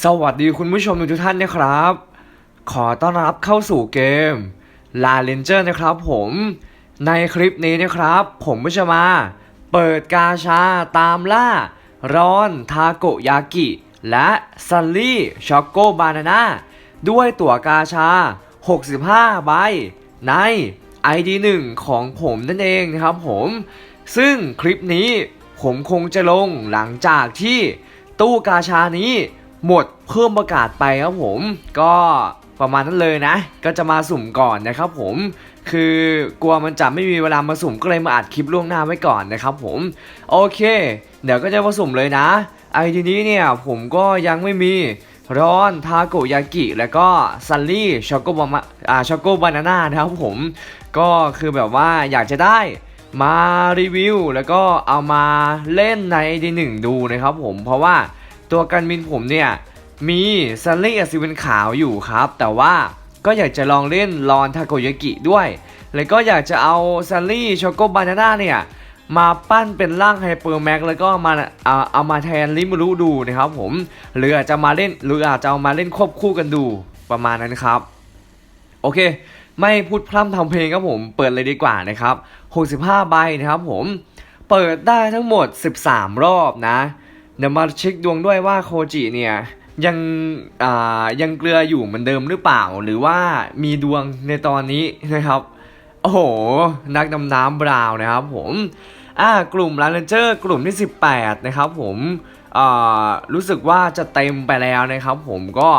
สวัสดีคุณผู้ชมทุกท่านนะครับ ขอต้อนรับเข้าสู่เกม La Ranger นะครับผมในคลิปนี้นะครับ ผมก็จะมา เปิดกาชาตามล่า ร้อน ทาโกยากิ และซันลี่ช็อกโกบานาน่าด้วยตั๋วกาชา 65 ใบ ใน ID 1ของผมนั่นเองนะครับผม ซึ่งคลิปนี้ผมคงจะลงหลังจากที่ตู้กาชานี้ หมดเพิ่มประกาศไปครับผม ก็ประมาณนั้นเลยนะ ก็จะมาสุ่มก่อนนะครับผมคือกลัวมันจะไม่มีเวลามาสุ่มก็เลยมาอัดคลิปล่วงหน้าไว้ก่อนนะครับผมโอเค เดี๋ยวก็จะมาสุ่มเลยนะไอทีนี้เนี่ยผมก็ยังไม่มีร้อนทาโกยากิ แล้วก็ซันลี่ช็อกโกบามาอ่าช็อกโกบานาน่านะครับผม ก็คือแบบว่าอยากจะได้มารีวิว แล้วก็เอามาเล่นในดีหนึ่งดูนะครับผมเพราะว่า ตัวการบินผมเนี่ยมีซันลี่กับซีเวนขาวอยู่ครับ แต่ว่าก็อยากจะลองเล่นรอนทาโกยากิด้วย แล้วก็อยากจะเอาซันลี่ช็อกโกบานาน่าเนี่ยมาปั้นเป็นร่างไฮเปอร์แม็กแล้วก็มาเอาเอามาแทนลิมูรุดูนะครับผมหรืออาจจะมาเล่นหรืออาจจะเอามาเล่นควบคู่กันดูประมาณนั้นครับ โอเค ไม่พูดพร่ำทำเพลงครับผม เปิดเลยดีกว่านะครับ 65 ใบนะครับผม เปิดได้ทั้งหมด 13 รอบนะ เดี๋ยวมาเช็คดวงด้วยว่าโคจิเนี่ยยังอ่ายังเกลืออยู่เหมือนเดิมหรือเปล่า หรือว่ามีดวงในตอนนี้นะครับ โอ้โห นักดำน้ำบราวน์นะครับผมอ่ากลุ่มลาเลนเจอร์กลุ่มที่ 18 นะครับผมอ่ารู้สึกว่าจะเต็มไปแล้วนะครับผมก็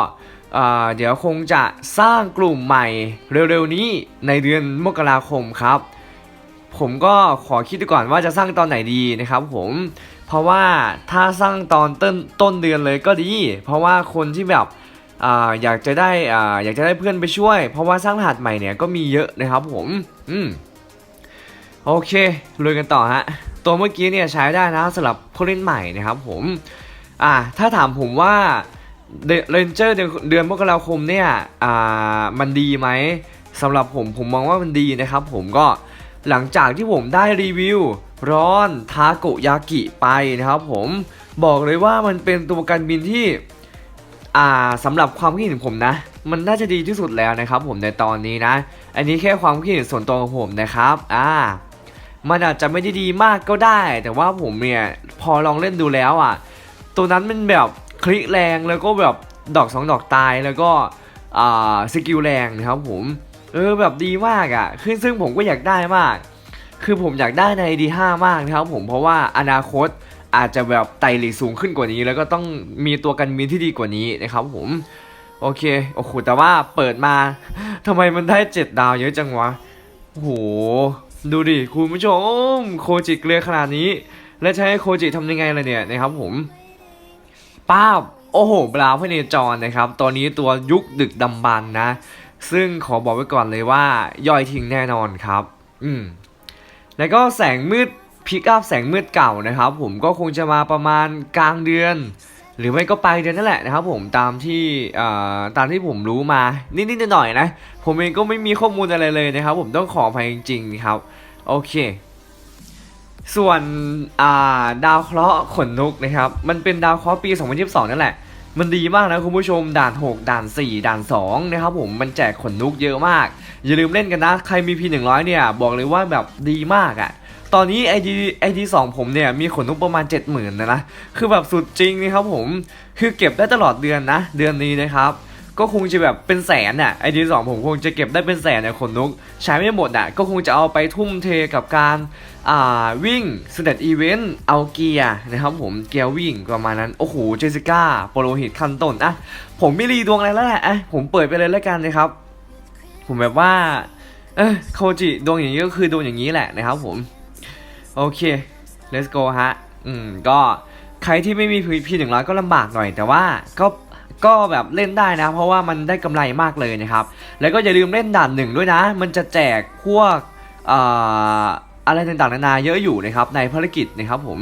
อ่าเดี๋ยวคงจะสร้างกลุ่มใหม่เร็วๆนี้ในเดือนมกราคมครับ ผมก็ขอคิดดูก่อนว่าจะสร้างตอนไหนดีนะครับผม เพราะว่าถ้าสร้างตอนต้นต้นเดือนเลยก็ดี เพราะว่าคนที่แบบออยากจะได้ออยากจะได้เพื่อนไปช่วย เพราะว่าสร้างรหัสใหม่เนี่ยก็มีเยอะนะครับผมอืมโอเคลุยกันต่อฮะตัวเมื่อกี้เนี่ยใช้ได้นะสำหรับผู้เล่นใหม่นะครับผมอ่าถ้าถามผมว่าเรนเจอร์เดือนมกราคมเนี่ยอ่ามันดีไหมสำหรับผมผมมองว่ามันดีนะครับผมก็หลังจากที่ผมได้รีวิว ร้อนทาโกยากิไปนะครับผมบอกเลยว่ามันเป็นตัวการบินที่อ่าสำหรับความคิดเห็นผมนะ มันน่าจะดีที่สุดแล้วนะครับ ผมในตอนนี้นะ อันนี้แค่ความคิดเห็นส่วนตัวของผมนะครับอ่ามันอาจจะไม่ได้ดีมากก็ได้ แต่ว่าผมเนี่ยพอลองเล่นดูแล้วอะ ตัวนั้นมันแบบคลิกแรงแล้วก็แบบดอกสองดอกตายแล้วก็อ่าสกิลแรงนะครับผมเออแบบดีมากอะคือซึ่งผมก็อยากได้มาก คือผมอยากได้ใน D5 มากนะครับผมเพราะว่าอนาคตอาจจะแบบไต่หลีกสูงขึ้นกว่านี้ แล้วก็ต้องมีตัวกันบินที่ดีกว่านี้นะครับผมโอเคโอ้โหแต่ว่าเปิดมาทำไมมันได้เจ็ดดาวเยอะจังวะโอ้โหดูดิคุณผู้ชมโคจิเกลือขนาดนี้ แล้วจะให้โคจิทำยังไงล่ะเนี่ยนะครับผมป้าบโอ้โหบราวพเนจรนะครับ ตอนนี้ตัวยุคดึกดำบรรนะ ซึ่งขอบอกไว้ก่อนเลยว่าย่อยทิ้งแน่นอนครับ อืม แล้วก็แสงมืดพิกอัพแสงมืดเก่านะครับ ผมก็คงจะมาประมาณกลางเดือน หรือไม่ก็ปลายเดือนนั่นแหละนะครับผมตามที่อ่าตามที่ผมรู้มานิดๆหน่อยๆนะ ผมเองก็ไม่มีข้อมูลอะไรเลยนะครับ ผมต้องขออภัยจริงๆครับโอเค ส่วนอ่าดาวเคราะห์ขนนกนะครับ มันเป็นดาวเคราะห์ปี 2022 นั่นแหละ มันดีมากนะคุณผู้ชมด่าน 6 ด่าน 4 ด่าน 2 นะครับผมมันแจกขนนกเยอะมาก อย่าลืมเล่นกันนะ ใครมี P100 เนี่ย บอกเลยว่าแบบดีมากอะ่ะตอนนี้ ID ID 2ผมเนี่ยมีขนนกประมาณ 70,000นะนะ คือแบบสุดจริงนะครับผม คือเก็บได้ตลอดเดือนนะ เดือนนี้นะครับ ก็คงจะแบบเป็นแสนน่ะ ID 2ผมคงจะเก็บได้เป็นแสนเนี่ยขนนก ใช้ไม่หมดอะก็คงจะเอาไปทุ่มเทกับการอ่าวิ่งสเตตอีเวนต์เอาเกียร์นะครับผมเกียร์วิ่งประมาณนั้น โอ้โหเจสิก้าโปโลหิตคันต้นอะผมไม่รีดวงอะไรแล้วแหละอะผมเปิดไปเลยแล้วกันนะครับ ผมแบบว่าเออโคจิดวงอย่างนี้ก็คือดวงอย่างนี้แหละนะครับผม โอเค let's go ฮะ อืม ก็ใครที่ไม่มีพีหนึ่งร้อยก็ลำบากหน่อย แต่ว่าก็ ก็แบบเล่นได้นะ เพราะว่ามันได้กำไรมากเลยนะครับ แล้วก็อย่าลืมเล่นด่านหนึ่งด้วยนะ มันจะแจกพวกออะไรต่างๆนานาเยอะอยู่นะครับในภารกิจนะครับผม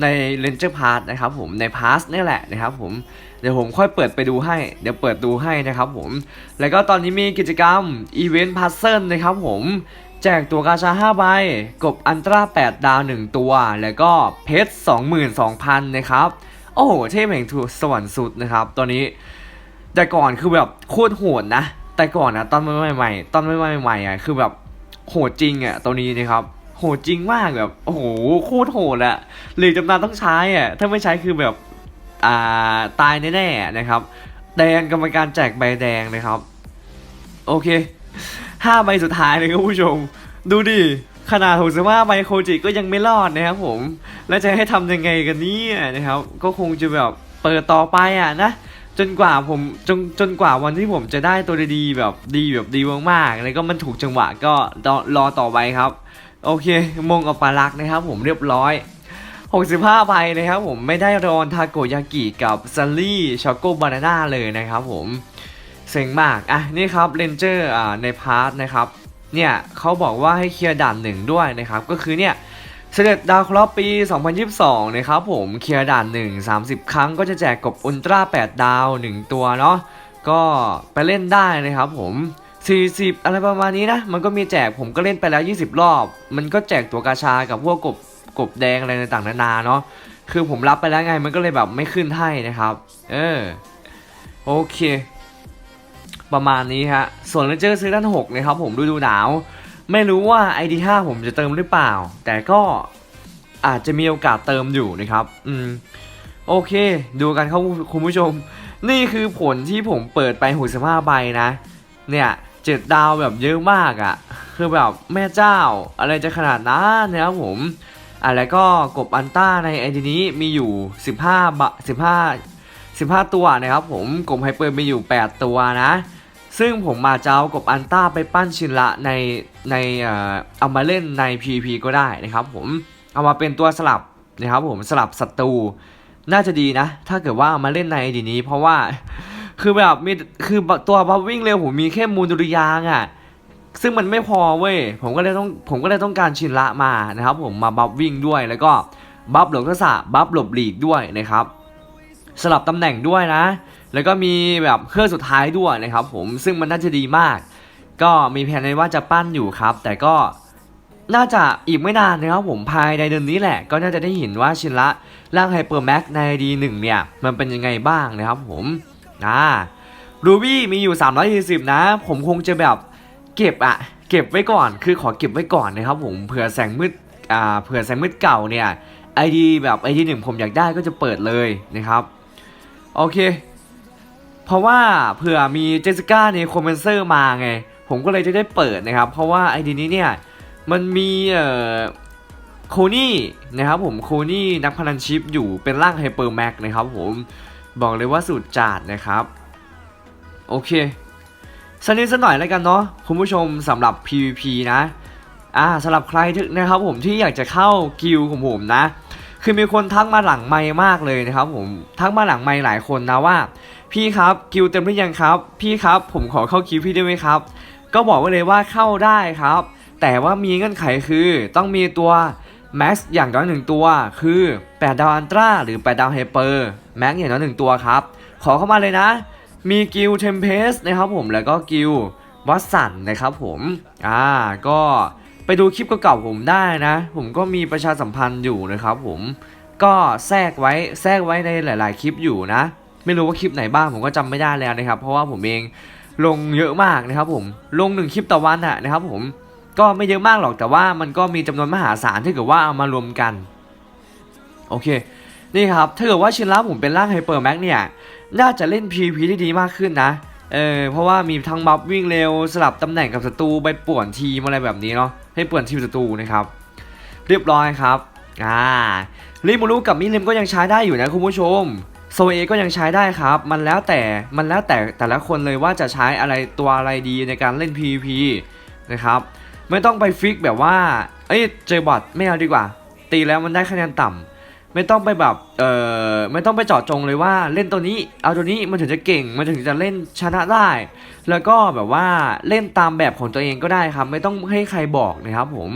ใน Ranger Pass นะครับผมใน Pass นี่แหละนะครับผมเดี๋ยวผมค่อยเปิดไปดูให้ เดี๋ยวเปิดดูให้นะครับผมแล้วก็ตอนนี้มีกิจกรรม Event Puzzle นะครับผมแจกตัวกาชา 5 ใบ กบอันตรา 8 ดาว 1 ตัว แล้วก็เพชร 22,000 นะครับ อ้โห เทพแห่งทูสวรรค์สุดนะครับ ตอนนี้ แต่ก่อนคือแบบโคตรโหดนะ แต่ก่อนนะตอนใหม่ๆตอนใหม่ๆอะคือแบบโหดจริงอะตัวนี้นะครับโหดจริงมากแบบโอ้โหโคตรโหดอะหรือจำนานต้องใช้อะถ้าไม่ใช้คือแบบอ่าตายแน่ๆนะครับแดงกรรมการแจกใบแดงนะครับ โอเคห้าใบสุดท้ายเลยครับผู้ชม ดูดิ ขนาดหกสิบห้าใบโคจิก็ยังไม่รอดนะครับผม แล้วจะให้ทำยังไงกันเนี่ยนะครับ ก็คงจะแบบเปิดต่อไปอะนะจนกว่าผมจนจนกว่าวันที่ผมจะได้ตัวดีๆแบบดีแบบดีมากๆแล้วก็มันถูกจังหวะก็รออต่อไปครับ โอเคมงกับปลาลักนะครับผมเรียบร้อย 65ใบนะครับผมไม่ได้รอนทาโกยากิกับซัลลี่ช็อกโกบานาน่าเลยนะครับผมเซ็งมาก อะ นี่ครับเรนเจอร์อ่าในพาร์ทนะครับ เนี่ยเขาบอกว่าให้เคลียร์ด่านหนึ่งด้วยนะครับก็คือเนี่ยเสด็จดาวเคราะห์ปี 2022 นะครับผมเคลียร์ด่าน 1 30 ครั้งก็จะแจกกบอุลตร้า 8 ดาว 1 ตัวเนาะก็ไปเล่นได้นะครับผม 40 อะไรประมาณนี้นะ มันก็มีแจกผมก็เล่นไปแล้ว 20 รอบ มันก็แจกตัวกาชากับพวกกบกบแดงอะไรต่างๆนานาเนาะคือผมรับไปแล้วไงมันก็เลยแบบไม่ขึ้นให้นะครับ เออโอเค ประมาณนี้ฮะ ส่วนเลนเจอร์ซีซั่น6นะครับผมฤดูหนาว ไม่รู้ว่า ID5 ผมจะเติมหรือเปล่า แต่ก็อาจจะมีโอกาสเติมอยู่นะครับ อืม โอเค ดูกันครับคุณผู้ชม นี่คือผลที่ผมเปิดไปหูสิบห้าใบนะ เนี่ยเจ็ดดาวแบบเยอะมากอะ่ะ คือแบบแม่เจ้า อะไรจะขนาดนั้นนะครับผมอะแล้วก็กบอันต้าในไอดีนี้มีอยู่ 15บะ15 15 ตัวนะครับผมกบไฮเปอร์มีอยู่ 8 ตัวนะ ซึ่งผมมาจะเอากบอันต้าไปปั้นชินละในในเอ่อเอามาเล่นใน PVP ก็ได้นะครับผมเอามาเป็นตัวสลับนะครับผมสลับศัตรูน่าจะดีนะ ถ้าเกิดว่าามาเล่นในไอดีนี้ เพราะว่าคือแบบมีคือตัวบัฟวิ่งเร็วผมมีแค่มูลดุริยางอะ่ะซึ่งมันไม่พอเว้ยผมก็เลยต้องผมก็เลยต้องการชินละมานะครับ ผมมาบัฟวิ่งด้วยแล้วก็บัฟหลบทักษะบัฟหลบหลีกด้วยนะครับสลับตำแหน่งด้วยนะ แล้วก็มีแบบเครื่องสุดท้ายด้วยนะครับผมซึ่งมันน่าจะดีมาก ก็มีแผนในว่าจะปั้นอยู่ครับ แต่ก็น่าจะอีกไม่นานนะครับผมภายในเดือนนี้แหละ ก็น่าจะได้เห็นว่าชินละร่างไฮเปอร์แม็กในดีหนึ่งเนี่ย มันเป็นยังไงบ้างนะครับผมอ่ารูบี้มีอยู่ 340 นะ ผมคงจะแบบเก็บอะเก็บไว้ก่อนคือขอเก็บไว้ก่อนนะครับผมเผื่อแสงมืดอ่าเผื่อแสงมืดเก่าเนี่ยไอดีแบบไอดีหนึ่งผมอยากได้ก็จะเปิดเลยนะครับ โอเค เพราะว่าเผื่อมีเจสสิก้าในคอมเมนเซอร์มาไง ผมก็เลยจะได้เปิดนะครับ เพราะว่าไอดีนี้เนี่ยมันมีเอ่อโคนี่นะครับผมโคนี่นักพนันชิปอยู่เป็นร่างไฮเปอร์แม็กนะครับผมบอกเลยว่าสุดจัดนะครับ โอเคสักนิดสักหน่อยแล้วกันเนาะคุณผู้ชมสำหรับ PVP นะอ่าสำหรับใครที่นะครับผมที่อยากจะเข้ากิลของผมนะ คือมีคนทักมาหลังไมค์มากเลยนะครับผมทักมาหลังไมค์หลายคนนะว่า พี่ครับกิลเต็มหรือยังครับ พี่ครับผมขอเข้าคิวพี่ได้ไหมครับ ก็บอกไว้เลยว่าเข้าได้ครับ แต่ว่ามีเงื่อนไขคือต้องมีตัวแม็กซ์อย่างน้อยหนึ่งตัว คือ8ดาวอันตราหรือ8ดาวไฮเปอร์แม็กซ์อย่างน้อยหนึ่งตัวครับ ขอเข้ามาเลยนะ มีกิลเทมเพสนะครับผมแล้วก็กิลวัตสันนะครับผมอ่าก็ไปดูคลิปเก่าๆผมได้นะ ผมก็มีประชาสัมพันธ์อยู่นะครับผมก็แทรกไว้แทรกไว้ในหลาย ๆ คลิปอยู่นะ ไม่รู้ว่าคลิปไหนบ้างผมก็จำไม่ได้แล้วนะครับ เพราะว่าผมเองลงเยอะมากนะครับผมลงหนึ่งคลิปต่อวันอะนะครับผมก็ไม่เยอะมากหรอกแต่ว่ามันก็มีจำนวนมหาศาลถ้าเกิดว่าเอามารวมกันโอเคนี่ครับถ้าเกิดว่าชินล่าผมเป็นร่างไฮเปอร์แม็กเนี่ยน่าจะเล่น PVP ได้ดีมากขึ้นนะเออเพราะว่ามีทั้งบัฟวิ่งเร็วสลับตำแหน่งกับศัตรูไปป่วนทีมอะไรแบบนี้เนาะให้ป่วนทีมศัตรูนะครับ เรียบร้อยครับอ่าริมูรุกับมิเลมก็ยังใช้ได้อยู่นะคุณผู้ชม โซเอก็ยังใช้ได้ครับ มันแล้วแต่ มันแล้วแต่แต่ละคนเลยว่าจะใช้อะไรตัวอะไรดีในการเล่น PVP นะครับ ไม่ต้องไปฟิกแบบว่า เอ้ยเจอบอทไม่เอาดีกว่า ตีแล้วมันได้คะแนนต่ำไม่ต้องไปแบบ เอ่อ ไม่ต้องไปเจาะจงเลยว่าเล่นตัวนี้ เอาตัวนี้มันถึงจะเก่ง มันถึงจะเล่นชนะได้ แล้วก็แบบว่าเล่นตามแบบของตัวเองก็ได้ครับ ไม่ต้องให้ใครบอกนะครับผม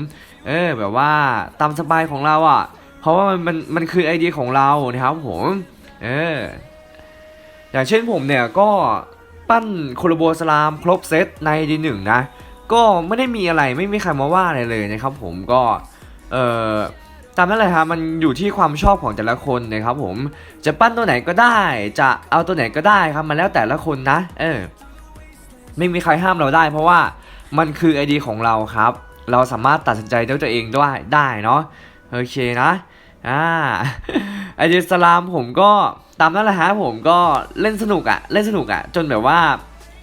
เออ แบบว่าตามสบายของเราอะ เพราะว่ามันมันมันคือไอเดียของเรานะครับผม เอออย่างเช่นผมเนี่ยก็ปั้นโคโลโบสลามครบเซตในดีหนึ่งนะ ก็ไม่ได้มีอะไรไม่มีใครมาว่าอะไรเลยนะครับผมก็เออตามนั้นเลยครับมันอยู่ที่ความชอบของแต่ละคนนะครับผมจะปั้นตัวไหนก็ได้ จะเอาตัวไหนก็ได้ครับมันแล้วแต่ละคนนะเออไม่มีใครห้ามเราได้ เพราะว่ามันคือไอเดียของเราครับ เราสามารถตัดสินใจด้วยตัวเองด้วยได้เนาะโอเคนะอ่า ไอเดียสลามผมก็ตามนั้นแหละฮะผมก็เล่นสนุกอะเล่นสนุกอะจนแบบว่า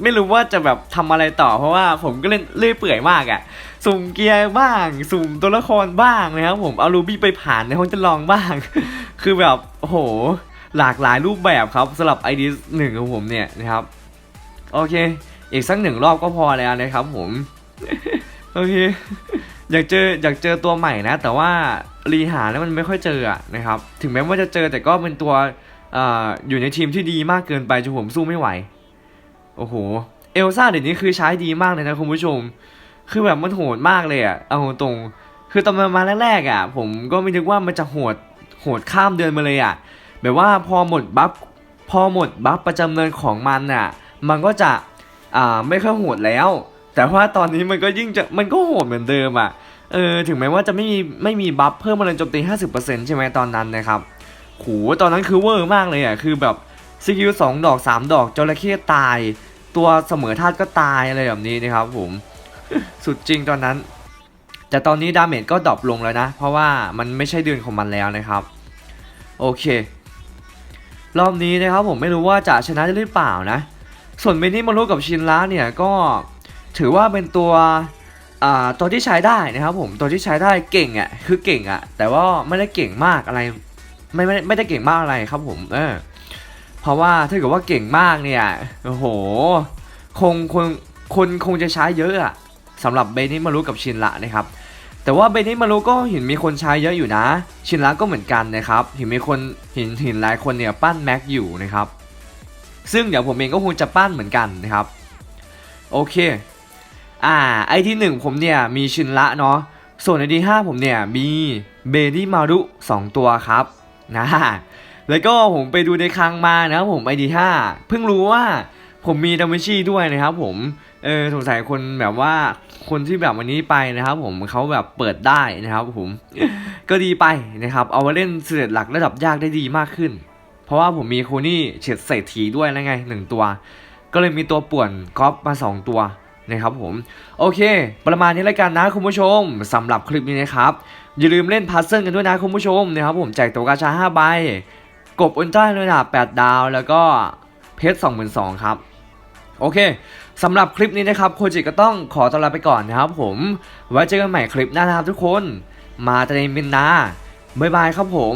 ไม่รู้ว่าจะแบบทำอะไรต่อ เพราะว่าผมก็เล่นเลื่อยเปื่อยมากอะสุ่มเกียร์บ้าง สุ่มตัวละครบ้างนะครับผมเอารูบี้ไปผ่านในห้องจะลองบ้าง คือแบบโหหลากหลายรูปแบบครับสำหรับไอเดีหนึ่งของผมเนี่ยนะครับโอเค อีกสักหนึ่งรอบก็พอแล้วนะครับผม โอเค อยากเจออยากเจอตัวใหม่นะ แต่ว่ารีหาแล้วมันไม่ค่อยเจอนะครับ ถึงแม้ว่าจะเจอแต่ก็เป็นตัวออยู่ในทีมที่ดีมากเกินไปจนผมสู้ไม่ไหว โอ้โห เอลซ่าเดี๋ยวนี้คือใช้ดีมากเลยนะคุณผู้ชม คือแบบมันโหดมากเลยอะเอาตรง คือตอนมันมาแรกๆอะผมก็ไม่นึกว่ามันจะโหดโหดข้ามเดือนมาเลยอะแบบว่าพอหมดบัฟพอหมดบัฟประจำเดือนของมันอะมันก็จะอ่าไม่ค่อยโหดแล้ว แต่ว่าตอนนี้มันก็ยิ่งจะมันก็โหดเหมือนเดิมอะเออถึงแม้ว่าจะไม่มีไม่มีบัฟเพิ่มมาเลยโจมตี 50%ใช่ไหมตอนนั้นนะครับโหตอนนั้นคือเวอร์มากเลยอะคือแบบสกิลสองดอก 3 ดอกจระเข้ตาย ตัวเสมอธาตุก็ตายอะไรแบบนี้นะครับผมสุดจริงตอนนั้น แต่ตอนนี้ดาเมจก็ดรอปลงแล้วนะ เพราะว่ามันไม่ใช่เดือนของมันแล้วนะครับ โอเค รอบนี้นะครับผมไม่รู้ว่าจะชนะได้หรือเปล่านะ ส่วนเบนนี่มารุกับชินละเนี่ยก็ ถือว่าเป็นตัวตัวที่ใช้ได้นะครับผมตัวที่ใช้ได้เก่งอะคือเก่งอะ แต่ว่าไม่ได้เก่งมากอะไรไม่ไม่ไม่ได้เก่งมากอะไรครับผมเออเพราะว่าถ้าเกิดว่าเก่งมากเนี่ยโอ้โหคงคงคนคงจะใช้เยอะอะสำหรับเบนนี่มารุกับชินละนะครับ แต่ว่าเบนนี่มารุก็เห็นมีคนใช้เยอะอยู่นะ ชินละก็เหมือนกันนะครับเห็นมีคนเห็นเห็นหลายคนเนี่ยปั้นแม็กอยู่นะครับซึ่งเดี๋ยวผมเองก็คงจะปั้นเหมือนกันนะครับโอเค อ่า ไอที่หนึ่งผมเนี่ยมีชินละเนาะ ส่วนไอที่ห้าผมเนี่ยมีเบดี้มารุสองตัวครับนะแล้วก็ผมไปดูในคลังมานะครับผมไอดีห้าเพิ่งรู้ว่าผมมีดามิชีด้วยนะครับผม เออสงสัยคนแบบว่าคนที่แบบวันนี้ไปนะครับผมเขาแบบเปิดได้นะครับผม ก็ดีไปนะครับ เอามาเล่นเสด็จหลักระดับยากได้ดีมากขึ้น เพราะว่าผมมีโคนี่เฉดเศรษฐีด้วยแล้วไงหนึ่งตัว ก็เลยมีตัวป่วนก๊อปมา2ตัว นะครับผม โอเค ประมาณนี้แล้วกันนะคุณผู้ชมสำหรับคลิปนี้นะครับ อย่าลืมเล่นพัซเซิลกันด้วยนะคุณผู้ชมนะครับผมแจกตัวกาชา5ใบกบอุลตร้าระดับ8ดาว แล้วก็เพชร22,000ครับโอเคสำหรับคลิปนี้นะครับโคจิก็ต้องขอตัวลาไปก่อนนะครับผม ไว้เจอกันใหม่คลิปหน้านะครับทุกคน มาตะเลมินนา บ๊ายบายครับผม